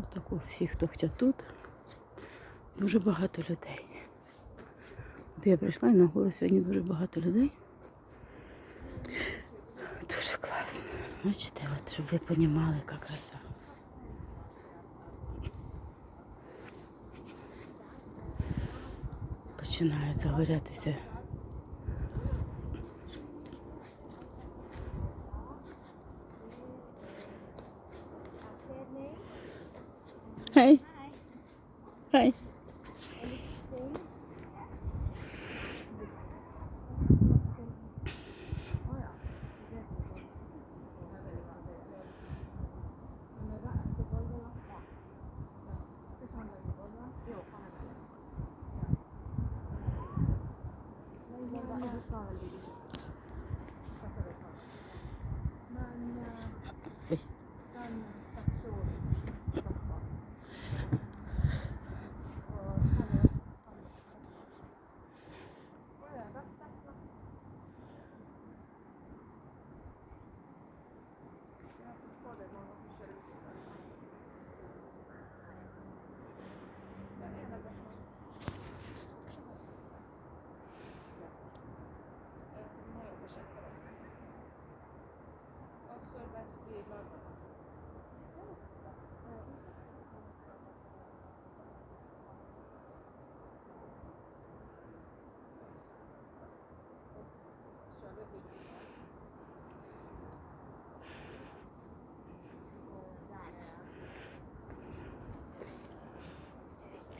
Отако всі, хто хочуть тут. Дуже багато людей. От я прийшла і на гору сьогодні дуже багато людей. Дуже класно. Бачите, от, щоб ви розуміли, яка краса. Починають загорятися. Хай. Хай.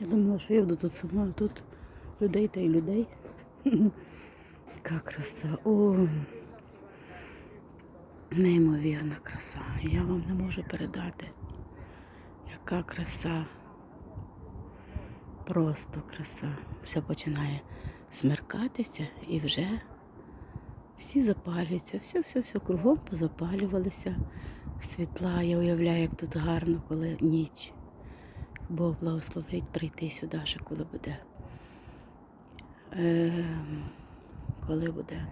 Я думала, що я буду тут сама, а тут людей та й людей. Яка краса. О, неймовірна краса. Я вам не можу передати. Яка краса. Просто краса. Все починає смеркатися і вже всі запалюються. Все, все, все кругом позапалювалися. Світла, я уявляю, як тут гарно, коли ніч. Бог благословить прийти сюди, ще коли буде. Е, коли буде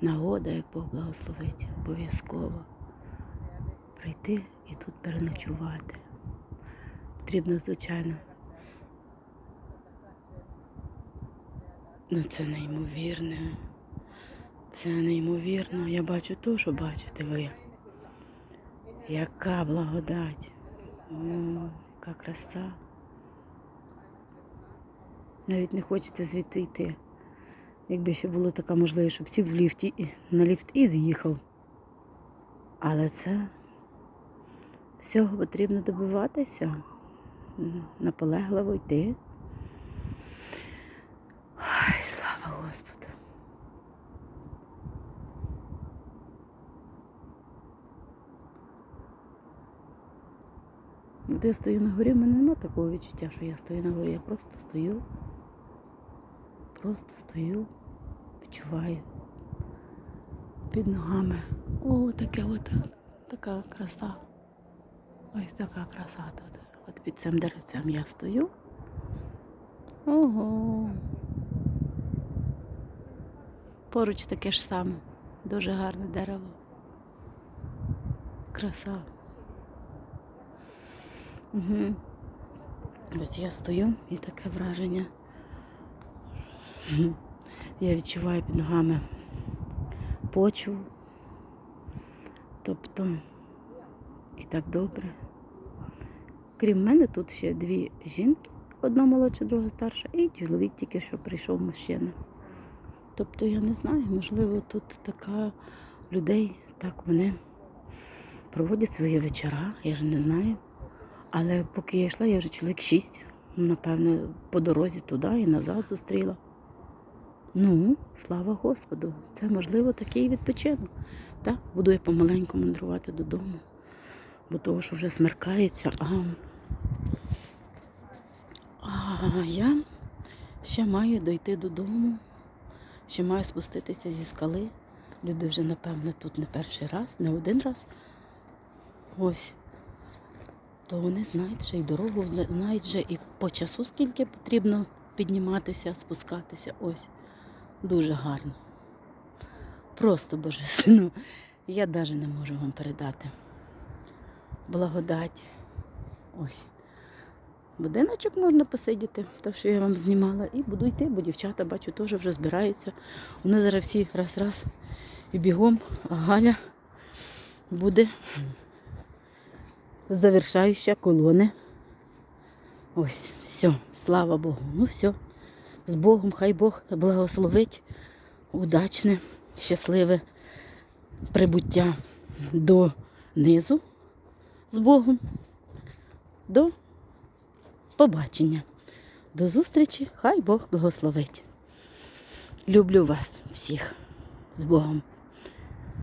нагода, як Бог благословить, обов'язково прийти і тут переночувати. Потрібно, звичайно. Ну це неймовірне. Це неймовірно. Я бачу то, що бачите ви. Яка благодать. О, яка краса. Навіть не хочеться звідти йти. Якби ще була така можливість, щоб сів в ліфті на ліфт і з'їхав. Але це всього потрібно добиватися, наполегливо йти. Ой, слава Господу. Де я стою на горі, в мене немає такого відчуття, що я стою на горі. Я просто стою, просто стою, відчуваю під ногами. О, таке от, така краса. Ось така краса тут. От під цим деревцем я стою. Ого. Поруч таке ж саме. Дуже гарне дерево. Краса. Угу. Ось я стою і таке враження. Я відчуваю під ногами почву. Тобто і так добре. Крім мене, тут ще дві жінки, одна молодша, друга старша, і чоловік тільки що прийшов мужчина. Тобто я не знаю, можливо, тут така людей, так вони проводять свої вечора, я ж не знаю. Але поки я йшла, я вже чоловік шість, напевне, по дорозі туди і назад зустріла. Ну, слава Господу, це можливо такий відпочинок. Так, буду я помаленьку мандрувати додому, бо того, що вже смеркається, а, а я ще маю дойти додому, ще маю спуститися зі скали. Люди вже, напевне, тут не перший раз, не один раз. Ось то вони знають ще й дорогу, знають вже і по часу, скільки потрібно підніматися, спускатися. Ось. Дуже гарно. Просто божественно. Я навіть не можу вам передати. Благодать. Ось. будиночок можна посидіти, те, що я вам знімала, і буду йти, бо дівчата, бачу, теж вже збираються. Вони зараз всі раз-раз і бігом, а Галя буде завершаюча колони. Ось, все, слава Богу. Ну все, з Богом, хай Бог благословить удачне, щасливе прибуття до низу з Богом. До побачення. До зустрічі, хай Бог благословить. Люблю вас всіх з Богом.